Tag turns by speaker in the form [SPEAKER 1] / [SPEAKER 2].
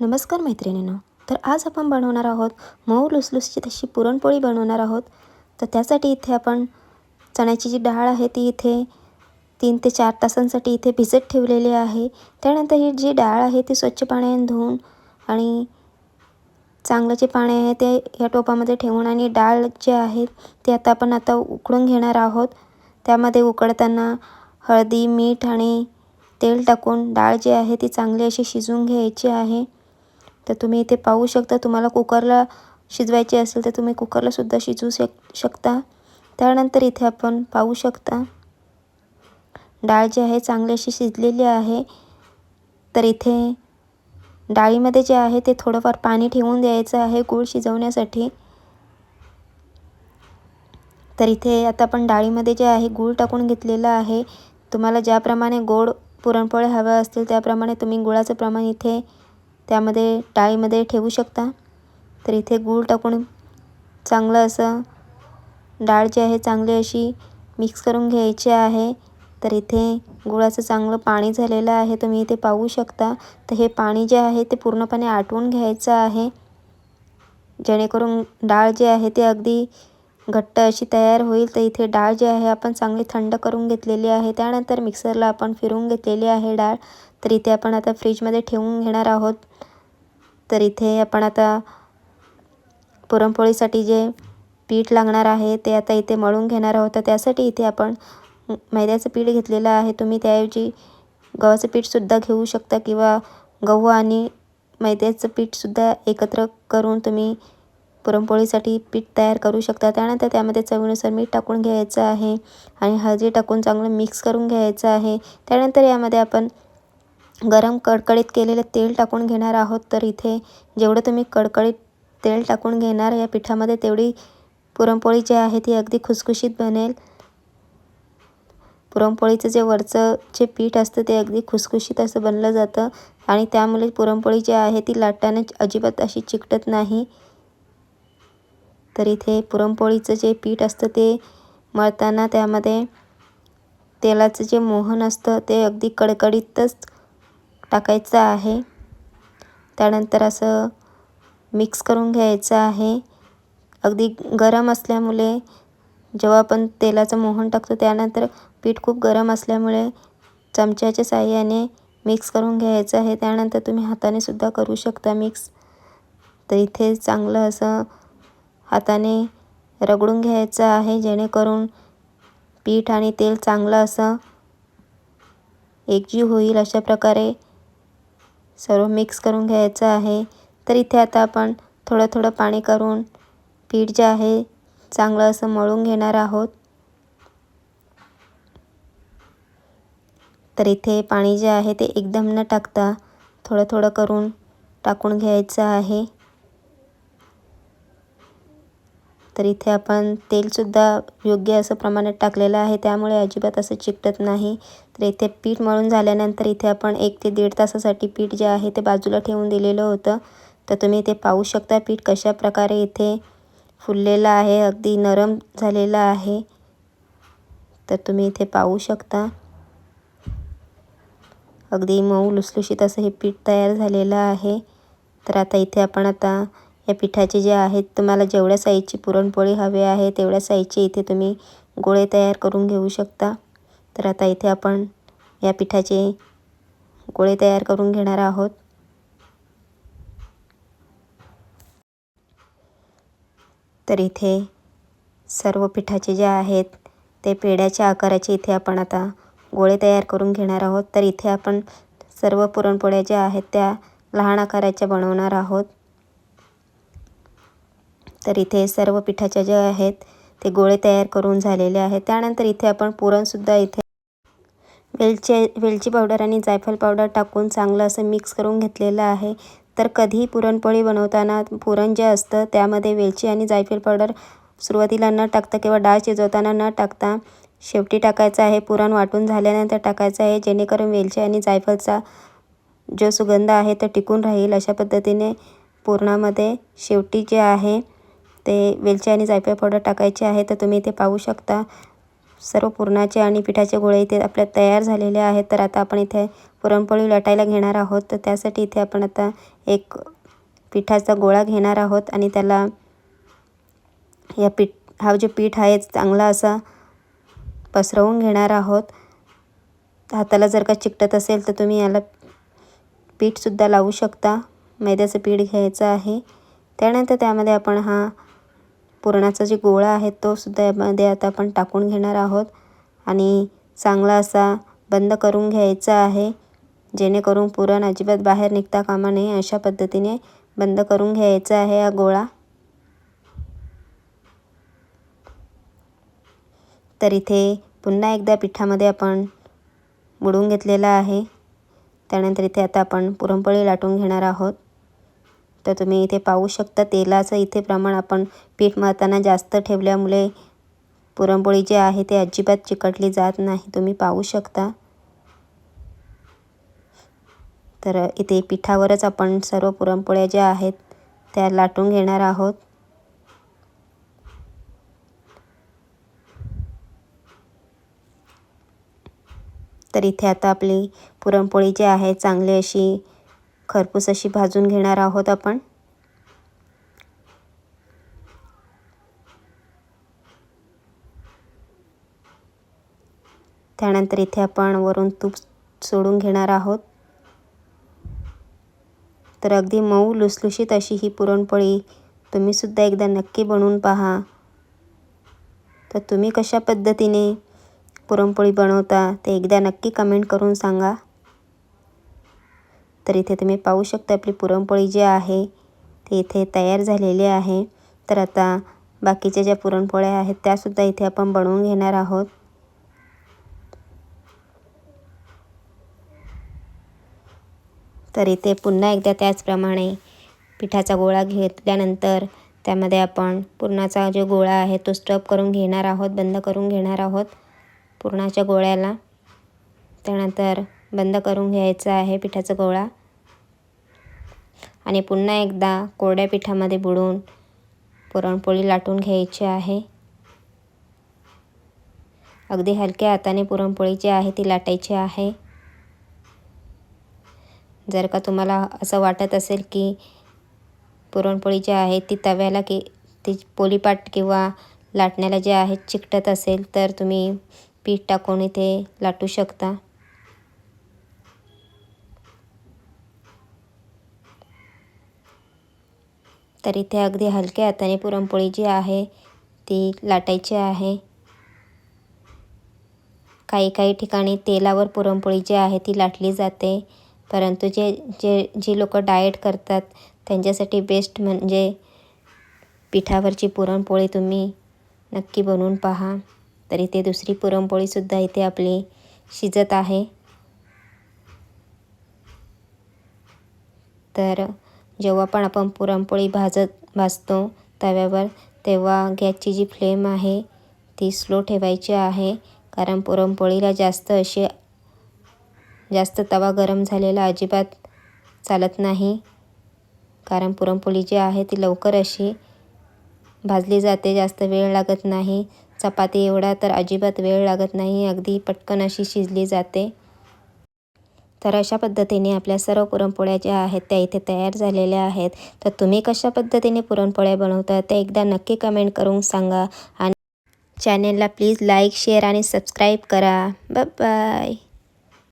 [SPEAKER 1] नमस्कार मैत्रिणींनो. तर आज आपण बनवणार आहोत मऊ लुसलुसची तशी पुरणपोळी बनवणार आहोत. तर त्यासाठी इथे आपण चण्याची जी डाळ आहे ती इथे तीन ते चार तासांसाठी इथे भिजत ठेवलेली आहे. त्यानंतर ही जी डाळ आहे ती स्वच्छ पाण्याने धुवून आणि चांगलं जे पाणी आहे ते या टोपामध्ये ठेवून आणि डाळ जे आहे ते आता आपण आता उकळून घेणार आहोत. त्यामध्ये उकळताना हळदी मीठ आणि तेल टाकून डाळ जी आहे ती चांगली अशी शिजवून घ्यायची आहे. तर तुम्ही इथे पाहू शकता तुम्हाला कुकरला शिजवायची असेल तर तुम्ही कुकरलासुद्धा शिजवू शक शकता. त्यानंतर इथे आपण पाहू शकता डाळ जी आहे चांगली अशी शिजलेली आहे. तर इथे डाळीमध्ये जे आहे ते थोडंफार पाणी ठेवून द्यायचं आहे गूळ शिजवण्यासाठी. तर इथे आता आपण डाळीमध्ये जे आहे गूळ टाकून घेतलेलं आहे. तुम्हाला ज्याप्रमाणे गोड पुरणपोळ्या हव्या असतील त्याप्रमाणे तुम्ही गुळाचं प्रमाण इथे त्यामध्ये डाळीमध्ये ठेवू शकता. तर इथे गूळ टाकून चांगलं असं डाळ जी आहे चांगली अशी मिक्स करून घ्यायची आहे. तर इथे गुळाचं चांगलं पाणी झालेलं आहे. तुम्ही इथे पाहू शकता. तर हे पाणी जे आहे ते पूर्णपणे आटवून घ्यायचं आहे. जेणेकरून डाळ जी आहे ती अगदी घट्ट अशी तयार होईल तर इथे डाळ जी आहे आपण चांगली थंड करून घेतलेली आहे. त्यानंतर मिक्सरला आपण फिरवून घेतलेली आहे डाळ. तर इथे आपण आता फ्रीजमध्ये ठेवून घेणार आहोत. तर इथे आपण आता पुरणपोळीसाठी जे पीठ लागणार आहे ते आता इथे मळून घेणार आहोत. तर त्यासाठी इथे आपण मैद्याचं पीठ घेतलेलं आहे. तुम्ही त्याऐवजी गव्हाचं पीठसुद्धा घेऊ शकता किंवा गहू आणि मैद्याचं पीठसुद्धा एकत्र करून तुम्ही पुरणपोळीसाठी पीठ तयार करू शकता. त्यानंतर त्यामध्ये चवीनुसार मीठ टाकून घ्यायचं आहे आणि हळदी टाकून चांगलं मिक्स करून घ्यायचं आहे. त्यानंतर यामध्ये आपण गरम कडकडीत केलेलं तेल टाकून घेणार आहोत. तर इथे जेवढं तुम्ही कडकडीत तेल टाकून घेणार या पिठामध्ये तेवढी पुरणपोळी जी आहे ती अगदी खुसखुशीत बनेल. पुरणपोळीचं जे वरचं जे पीठ असतं ते अगदी खुसखुशीत असं बनलं जातं आणि त्यामुळे पुरणपोळी जी आहे ती लाटताना अजिबात अशी चिकटत नाही. तर इथे पुरणपोळीचं जे पीठ असतं ते मळताना त्यामध्ये तेलाचं जे मोहन असतं ते अगदी कडकडीतच टाकायचं आहे. त्यानंतर असं मिक्स करून घ्यायचं आहे. अगदी गरम असल्यामुळे जेव्हा आपण तेलाचं मोहन टाकतो त्यानंतर पीठ खूप गरम असल्यामुळे चमच्याच्या साह्याने मिक्स करून घ्यायचं आहे. त्यानंतर तुम्ही हाताने सुद्धा करू शकता मिक्स. तर इथे चांगलं असं हाताने रगडून घ्यायचं आहे जेणेकरून पीठ आणि तेल चांगलं असं एकजीव होईल अशा प्रकारे सर्व मिक्स करून घ्यायचं आहे. तर इथे आता आपण थोडं थोडं पाणी करून पीठ जे आहे चांगलं असं मळून घेणार आहोत. तर इथे पाणी जे आहे ते एकदम न टाकता थोडं थोडं करून टाकून घ्यायचं आहे. तर इथे आपण तेलसुद्धा योग्य असं प्रमाणात टाकलेलं आहे. त्यामुळे अजिबात असं चिकटत नाही. तर इथे पीठ मळून झाल्यानंतर इथे आपण एक ते दीड तासासाठी पीठ जे आहे ते बाजूला ठेवून दिलेलं होतं. तर तुम्ही इथे पाहू शकता पीठ कशा प्रकारे इथे फुललेलं आहे. अगदी नरम झालेलं आहे. तर तुम्ही इथे पाहू शकता. अगदी मऊ लुसलुशीत असं हे पीठ तयार झालेलं आहे. तर आता इथे आपण आता या पिठाचे जे आहेत तुम्हाला जेवढ्या साईजची पुरणपोळी हवी आहे तेवढ्या साईजचे इथे तुम्ही गोळे तयार करून घेऊ शकता. तर आता इथे आपण या पिठाचे गोळे तयार करून घेणार आहोत. तर इथे सर्व पिठाचे जे आहेत ते पेड्याच्या आकाराचे इथे आपण आता गोळे तयार करून घेणार आहोत. तर इथे आपण सर्व पुरणपोळ्या ज्या आहेत त्या लहान आकाराच्या बनवणार आहोत. तर इथे सर्व पिठाच्या ज्या आहेत ते गोळे तयार करून झालेले आहेत. त्यानंतर इथे आपण पुरणसुद्धा इथे वेलची वेलची पावडर आणि जायफळ पावडर टाकून चांगलं असं मिक्स करून घेतलेलं आहे. तर कधीही पुरणपोळी बनवताना पुरण जे असतं त्यामध्ये वेलची आणि जायफळ पावडर सुरुवातीला न टाकता किंवा डाळ शिजवताना न टाकता शेवटी टाकायचं आहे. पुरण वाटून झाल्यानंतर टाकायचं आहे. जेणेकरून वेलची आणि जायफळचा जो सुगंध आहे तो टिकून राहील. अशा पद्धतीने पुरणामध्ये शेवटी जे आहे ते वेलची आणि जायफळ पावडर टाकायचे आहे तर तुम्ही इथे पाहू शकता. सर्व पुरणाचे आणि पिठाचे गोळे इथे आपल्या तयार झालेले आहेत. तर आता आपण इथे पुरणपोळी लाटायला घेणार आहोत. तर त्यासाठी इथे आपण आता एक पिठाचा गोळा घेणार आहोत आणि त्याला या पीठ हा जो पीठ आहे चांगला असा पसरवून घेणार आहोत. हाताला जर का चिकटत असेल तर तुम्ही याला पीठसुद्धा लावू शकता. मैद्याचं पीठ घ्यायचं आहे. त्यानंतर त्यामध्ये आपण हा पुरणाचा जे गोळा आहे तो सुद्धा यामध्ये आता आपण टाकून घेणार आहोत. आणि चांगला असा बंद करून घ्यायचा आहे. जेणेकरून पुरण अजिबात बाहेर निघता कामा नये अशा पद्धतीने बंद करून घ्यायचा आहे हा गोळा. तर इथे पुन्हा एकदा पिठामध्ये आपण बुडवून घेतलेला आहे. त्यानंतर इथे आता आपण पुरणपोळी लाटून घेणार आहोत. तर तुम्ही इथे पाहू शकता तेलाचं इथे प्रमाण आपण पीठ मळताना जास्त ठेवल्यामुळे पुरणपोळी जे आहे ते अजिबात चिकटली जात नाही. तुम्ही पाहू शकता. तर इथे पिठावरच आपण सर्व पुरणपोळ्या ज्या आहेत त्या लाटून घेणार आहोत. तर इथे आता आपली पुरणपोळी जी आहे चांगली अशी खरपूस अशी भाजून घेणार आहोत आपण. त्यानंतर इथे आपण वरून तूप सोडून घेणार आहोत. तर अगदी मऊ लुसलुशीत अशी ही पुरणपोळी तुम्हीसुद्धा एकदा नक्की बनवून पहा. तर तुम्ही कशा पद्धतीने पुरणपोळी बनवता ते एकदा नक्की कमेंट करून सांगा. तर इथे तुम्ही पाहू शकता आपली पुरणपोळी जी आहे ती इथे तयार झालेली आहे. तर आता बाकीच्या ज्या पुरणपोळ्या आहेत त्यासुद्धा इथे आपण बनवून घेणार आहोत. तर इथे पुन्हा एकदा त्याचप्रमाणे पिठाचा गोळा घेतल्यानंतर त्यामध्ये आपण पुरणाचा जो गोळा आहे तो स्टप करून घेणार आहोत बंद करून घेणार आहोत पुरणाच्या गोळ्याला. त्यानंतर बंद करून घ्यायचा आहे पिठाचा गोळा. आणि पुन्हा एकदा कोरड्या पिठामध्ये बुडवून पुरणपोळी लाटून घ्यायची आहे. अगदी हलक्या हाताने पुरणपोळी जी आहे ती लाटायची आहे. जर का तुम्हाला असं वाटत असेल की पुरणपोळी जी आहे ती तव्याला की ती पोलीपाट किंवा लाटण्याला जे आहे चिकटत असेल तर तुम्ही पीठ टाकून इथे लाटू शकता. तर इथे अगदी हलक्या हाताने पुरणपोळी जी आहे ती लाटायची आहे. काही काही ठिकाणी तेलावर पुरणपोळी जी आहे ती लाटली जाते. परंतु जे जे जी लोक डाएट करतात त्यांच्यासाठी बेस्ट म्हणजे पिठावरची पुरणपोळी तुम्ही नक्की बनवून पहा. तर इथे दुसरी पुरणपोळीसुद्धा इथे आपली शिजत आहे. तर जेव्हा पण आपण पुरणपोळी भाजत भाजतो तव्यावर तेव्हा गॅसची जी फ्लेम आहे ती स्लो ठेवायची आहे. कारण पुरणपोळीला जास्त अशी जास्त तवा गरम झालेला अजिबात चालत नाही. कारण पुरणपोळी जी आहे ती लवकर अशी भाजली जाते जास्त वेळ लागत नाही. चपाती एवढा तर अजिबात वेळ लागत नाही. अगदी पटकन अशी शिजली जाते. तर अशा पद्धतीने आपल्या सर्व पुरणपोळ्या ज्या आहेत त्या इथे तयार झालेल्या आहेत. तर तुम्ही कशा पद्धतीने पुरणपोळ्या बनवता ते एकदा नक्की कमेंट करून सांगा. आणि चॅनेलला प्लीज लाईक शेअर आणि सबस्क्राईब करा. बाय